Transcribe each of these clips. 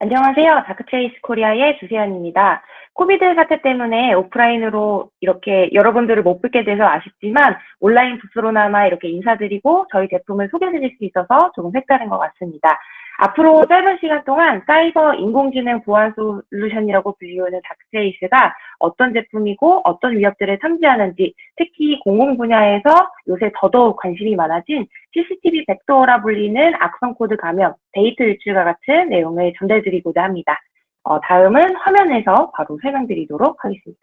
안녕하세요. 다크트레이스 코리아의 주세연입니다. 코비드 사태 때문에 오프라인으로 이렇게 여러분들을 못 뵙게 돼서 아쉽지만 온라인 부스로나마 이렇게 인사드리고 저희 제품을 소개드릴 수 있어서 조금 색다른 것 같습니다. 앞으로 짧은 시간 동안 사이버 인공지능 보안 솔루션이라고 불리우는 닥스트레이스가 어떤 제품이고 어떤 위협들을 탐지하는지 특히 공공 분야에서 요새 더더욱 관심이 많아진 CCTV 백도어라 불리는 악성 코드 감염, 데이터 유출과 같은 내용을 전달드리고자 합니다. 어, 다음은 화면에서 바로 설명드리도록 하겠습니다.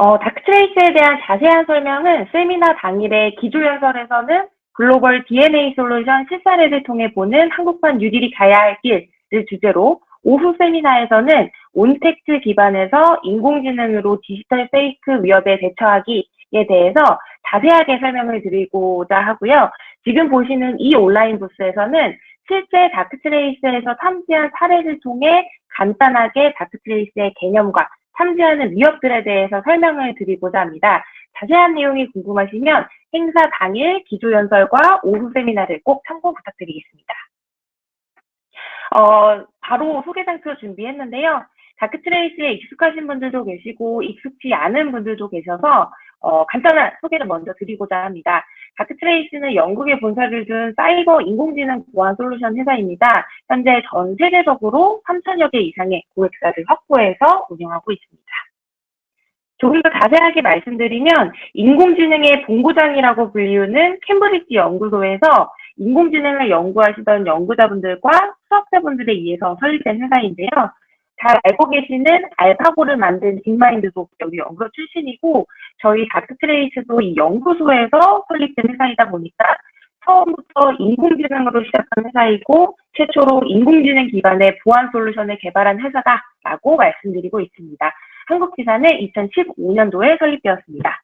어, 다크트레이스에 대한 자세한 설명은 세미나 당일의 기조연설에서는 글로벌 DNA 솔루션 실사례를 통해 보는 한국판 유딜이 가야 할 길을 주제로 오후 세미나에서는 온텍트 기반에서 인공지능으로 디지털 페이크 위협에 대처하기에 대해서 자세하게 설명을 드리고자 하고요. 지금 보시는 이 온라인 부스에서는 실제 다크트레이스에서 탐지한 사례를 통해 간단하게 다크트레이스의 개념과 탐지하는 위협들에 대해서 설명을 드리고자 합니다. 자세한 내용이 궁금하시면 행사 당일 기조연설과 오후 세미나를 꼭 참고 부탁드리겠습니다. 어, 바로 소개장표 준비했는데요. 다크트레이스에 익숙하신 분들도 계시고 익숙치 않은 분들도 계셔서 어, 간단한 소개를 먼저 드리고자 합니다. 다크트레이스는 영국에 본사를 둔 사이버 인공지능 보안 솔루션 회사입니다. 현재 전 세계적으로 3천여 개 이상의 고객사를 확보해서 운영하고 있습니다. 조금 더 자세하게 말씀드리면 인공지능의 본고장이라고 불리우는 캠브리지 연구소에서 인공지능을 연구하시던 연구자분들과 수학자분들에 의해서 설립된 회사인데요. 잘 알고 계시는 알파고를 만든 빅마인드도 여기 연구 출신이고 저희 다크트레이스도 이 연구소에서 설립된 회사이다 보니까 처음부터 인공지능으로 시작한 회사이고 최초로 인공지능 기반의 보안 솔루션을 개발한 회사다라고 말씀드리고 있습니다. 한국 지사는 2015년도에 설립되었습니다.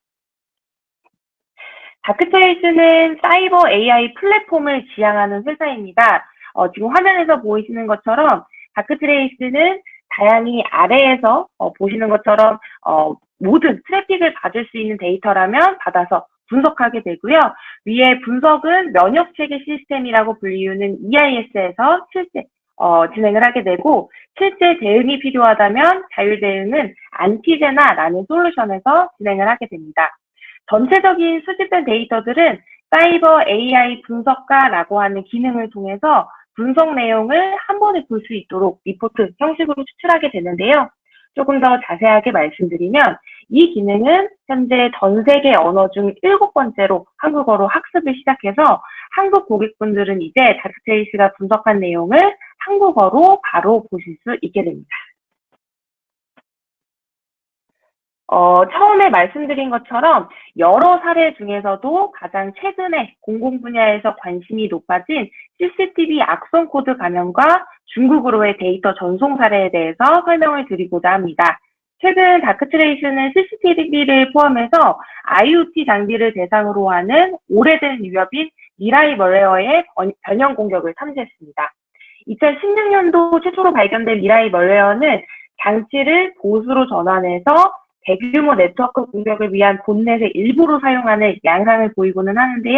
다크트레이스는 사이버 AI 플랫폼을 지향하는 회사입니다. 어, 지금 화면에서 보이시는 것처럼 다크트레이스는 다양히 아래에서 어, 보시는 것처럼 어, 모든 트래픽을 받을 수 있는 데이터라면 받아서 분석하게 되고요. 위에 분석은 면역 체계 시스템이라고 불리우는 EIS에서 실제 어, 진행을 하게 되고 실제 대응이 필요하다면 자율 대응은 안티제나라는 솔루션에서 진행을 하게 됩니다. 전체적인 수집된 데이터들은 사이버 AI 분석가라고 하는 기능을 통해서 분석 내용을 한 번에 볼 수 있도록 리포트 형식으로 추출하게 되는데요. 조금 더 자세하게 말씀드리면 이 기능은 현재 전 세계 언어 중 일곱 번째로 한국어로 학습을 시작해서 한국 고객분들은 이제 다크트레이스가 분석한 내용을 한국어로 바로 보실 수 있게 됩니다. 어, 처음에 말씀드린 것처럼 여러 사례 중에서도 가장 최근에 공공 분야에서 관심이 높아진 CCTV 악성 코드 감염과 중국으로의 데이터 전송 사례에 대해서 설명을 드리고자 합니다. 최근 다크트레이스는 CCTV를 포함해서 IoT 장비를 대상으로 하는 오래된 위협인 미라이 멀웨어의 변형 공격을 탐지했습니다. 2016년도 최초로 발견된 미라이 멀웨어는 장치를 보수로 전환해서 대규모 네트워크 공격을 위한 본넷의 일부로 사용하는 양상을 보이고는 하는데요.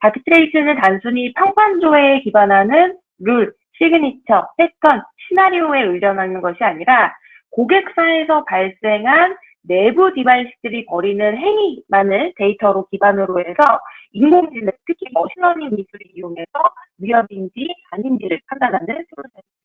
다크 트레이스는 단순히 평판조회에 기반하는 룰, 시그니처, 패턴, 시나리오에 의존하는 것이 아니라 고객사에서 발생한 내부 디바이스들이 벌이는 행위만을 데이터로 기반으로 해서 인공지능, 특히 머신러닝 기술을 이용해서 위협인지 아닌지를 판단하는 솔루션입니다.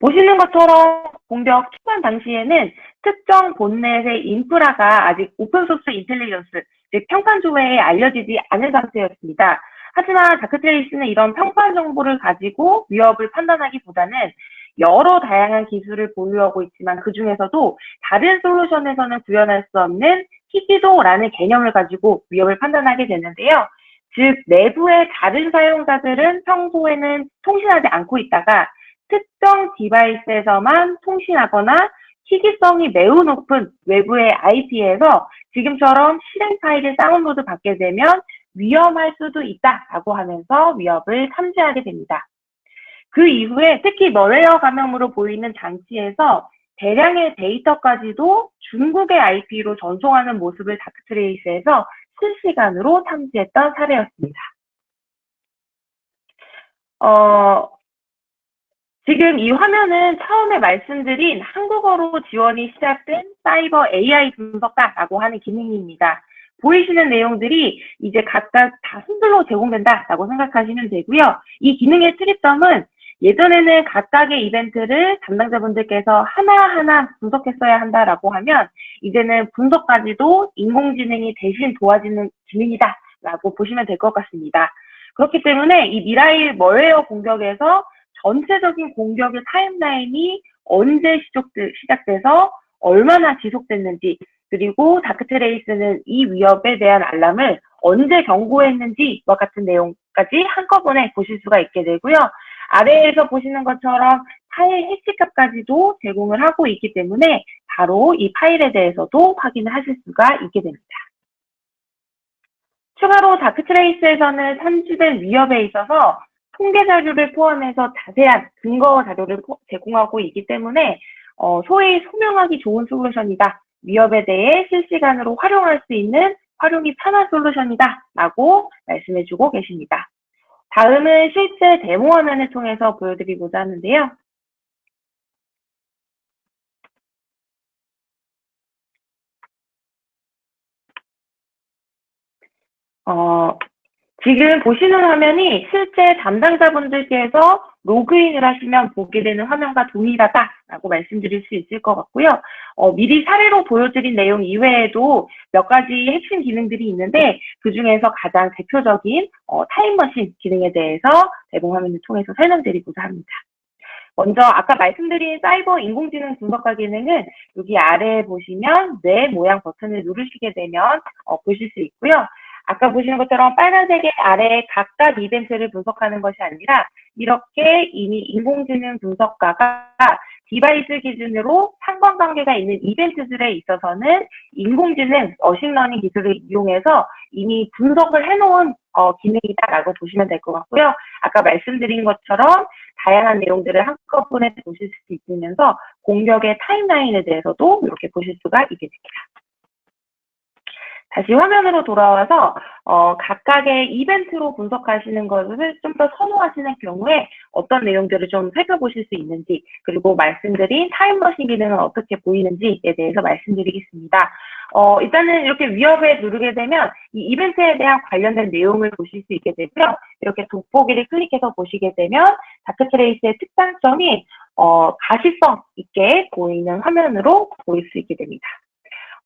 보시는 것처럼 공격 초반 당시에는 특정 본넷의 인프라가 아직 오픈소스 인텔리전스, 즉 평판 조회에 알려지지 않은 상태였습니다. 하지만 다크트레이스는 이런 평판 정보를 가지고 위협을 판단하기보다는 여러 다양한 기술을 보유하고 있지만 그 중에서도 다른 솔루션에서는 구현할 수 없는 희귀도라는 개념을 가지고 위협을 판단하게 되는데요. 즉, 내부의 다른 사용자들은 평소에는 통신하지 않고 있다가 특정 디바이스에서만 통신하거나 희귀성이 매우 높은 외부의 IP에서 지금처럼 실행 파일을 다운로드 받게 되면 위험할 수도 있다라고 하면서 위협을 탐지하게 됩니다. 그 이후에 특히 멀웨어 감염으로 보이는 장치에서 대량의 데이터까지도 중국의 IP로 전송하는 모습을 다크트레이스에서 실시간으로 탐지했던 사례였습니다. 어, 지금 이 화면은 처음에 말씀드린 한국어로 지원이 시작된 사이버 AI 분석가라고 하는 기능입니다. 보이시는 내용들이 이제 각각 다 한글로 제공된다라고 생각하시면 되고요. 이 기능의 특이점은 예전에는 각각의 이벤트를 담당자분들께서 하나하나 분석했어야 한다라고 하면 이제는 분석까지도 인공지능이 대신 도와주는 기능이다라고 보시면 될 것 같습니다. 그렇기 때문에 이 미라일 멀웨어 공격에서 전체적인 공격의 타임라인이 언제 시작돼서 얼마나 지속됐는지 그리고 다크트레이스는 이 위협에 대한 알람을 언제 경고했는지와 같은 내용까지 한꺼번에 보실 수가 있게 되고요. 아래에서 보시는 것처럼 파일 해시값까지도 제공을 하고 있기 때문에 바로 이 파일에 대해서도 확인을 하실 수가 있게 됩니다. 추가로 다크트레이스에서는 탐지된 위협에 있어서 통계 자료를 포함해서 자세한 근거 자료를 제공하고 있기 때문에 어, 소위 소명하기 좋은 솔루션이다. 위협에 대해 실시간으로 활용할 수 있는 활용이 편한 솔루션이다. 라고 말씀해주고 계십니다. 다음은 실제 데모 화면을 통해서 보여드리고자 하는데요. 어, 지금 보시는 화면이 실제 담당자분들께서 로그인을 하시면 보게 되는 화면과 동일하다라고 말씀드릴 수 있을 것 같고요. 어, 미리 사례로 보여드린 내용 이외에도 몇 가지 핵심 기능들이 있는데 그 중에서 가장 대표적인 어, 타임머신 기능에 대해서 대본 화면을 통해서 설명드리고자 합니다. 먼저 아까 말씀드린 사이버 인공지능 분석가 기능은 여기 아래에 보시면 뇌 모양 버튼을 누르시게 되면 어, 보실 수 있고요. 아까 보시는 것처럼 빨간색의 아래에 각각 이벤트를 분석하는 것이 아니라 이렇게 이미 인공지능 분석가가 디바이스 기준으로 상관관계가 있는 이벤트들에 있어서는 인공지능 머신러닝 기술을 이용해서 이미 분석을 해놓은 어, 기능이다라고 보시면 될 것 같고요. 아까 말씀드린 것처럼 다양한 내용들을 한꺼번에 보실 수 있으면서 공격의 타임라인에 대해서도 이렇게 보실 수가 있게 됩니다. 다시 화면으로 돌아와서 어, 각각의 이벤트로 분석하시는 것을 좀 더 선호하시는 경우에 어떤 내용들을 좀 살펴보실 수 있는지 그리고 말씀드린 타임머신 기능은 어떻게 보이는지에 대해서 말씀드리겠습니다. 어, 일단은 이렇게 위협에 누르게 되면 이 이벤트에 대한 관련된 내용을 보실 수 있게 되고요. 이렇게 돋보기를 클릭해서 보시게 되면 다크트레이스의 특장점이 어, 가시성 있게 보이는 화면으로 보일 수 있게 됩니다.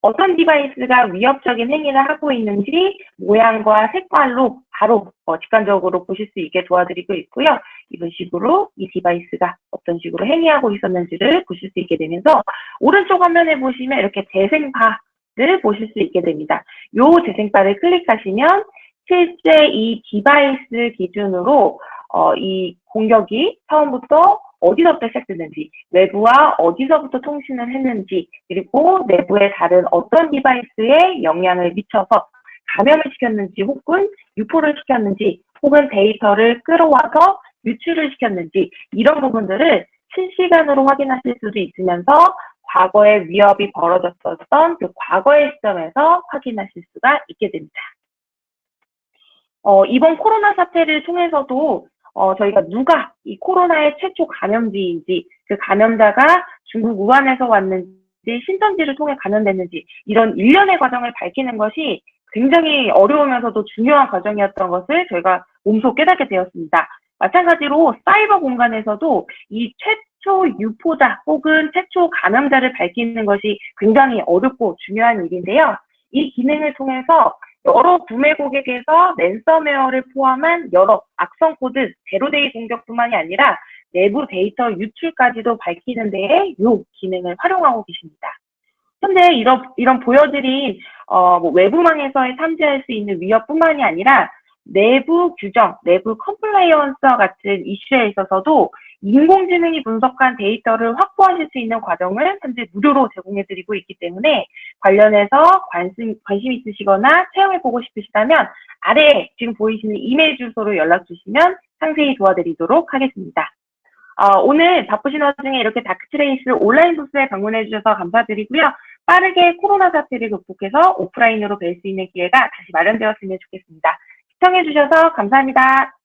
어떤 디바이스가 위협적인 행위를 하고 있는지 모양과 색깔로 바로 어, 직관적으로 보실 수 있게 도와드리고 있고요. 이런 식으로 이 디바이스가 어떤 식으로 행위하고 있었는지를 보실 수 있게 되면서 오른쪽 화면에 보시면 이렇게 재생바를 보실 수 있게 됩니다. 이 재생바를 클릭하시면 실제 이 디바이스 기준으로 어, 이 공격이 처음부터 어디서부터 시작됐는지, 외부와 어디서부터 통신을 했는지, 그리고 내부의 다른 어떤 디바이스에 영향을 미쳐서 감염을 시켰는지, 혹은 유포를 시켰는지, 혹은 데이터를 끌어와서 유출을 시켰는지, 이런 부분들을 실시간으로 확인하실 수도 있으면서 과거에 위협이 벌어졌었던 그 과거의 시점에서 확인하실 수가 있게 됩니다. 어, 이번 코로나 사태를 통해서도 어, 저희가 누가 이 코로나의 최초 감염지인지, 그 감염자가 중국 우한에서 왔는지, 신천지를 통해 감염됐는지, 이런 일련의 과정을 밝히는 것이 굉장히 어려우면서도 중요한 과정이었던 것을 저희가 몸소 깨닫게 되었습니다. 마찬가지로 사이버 공간에서도 이 최초 유포자 혹은 최초 감염자를 밝히는 것이 굉장히 어렵고 중요한 일인데요. 이 기능을 통해서 여러 구매 고객에서 랜섬웨어를 포함한 여러 악성 코드, 제로데이 공격뿐만이 아니라 내부 데이터 유출까지도 밝히는 데에 이 기능을 활용하고 계십니다. 현재 이런, 이런 보여드린 어, 뭐 외부망에서의 탐지할 수 있는 위협뿐만이 아니라 내부 규정, 내부 컴플라이언스와 같은 이슈에 있어서도 인공지능이 분석한 데이터를 확보하실 수 있는 과정을 현재 무료로 제공해드리고 있기 때문에 관련해서 관심, 관심 있으시거나 체험해보고 싶으시다면 아래 지금 보이시는 이메일 주소로 연락 주시면 상세히 도와드리도록 하겠습니다. 어, 오늘 바쁘신 와중에 이렇게 다크트레이스 온라인 소스에 방문해주셔서 감사드리고요. 빠르게 코로나 사태를 극복해서 오프라인으로 뵐 수 있는 기회가 다시 마련되었으면 좋겠습니다. 시청해주셔서 감사합니다.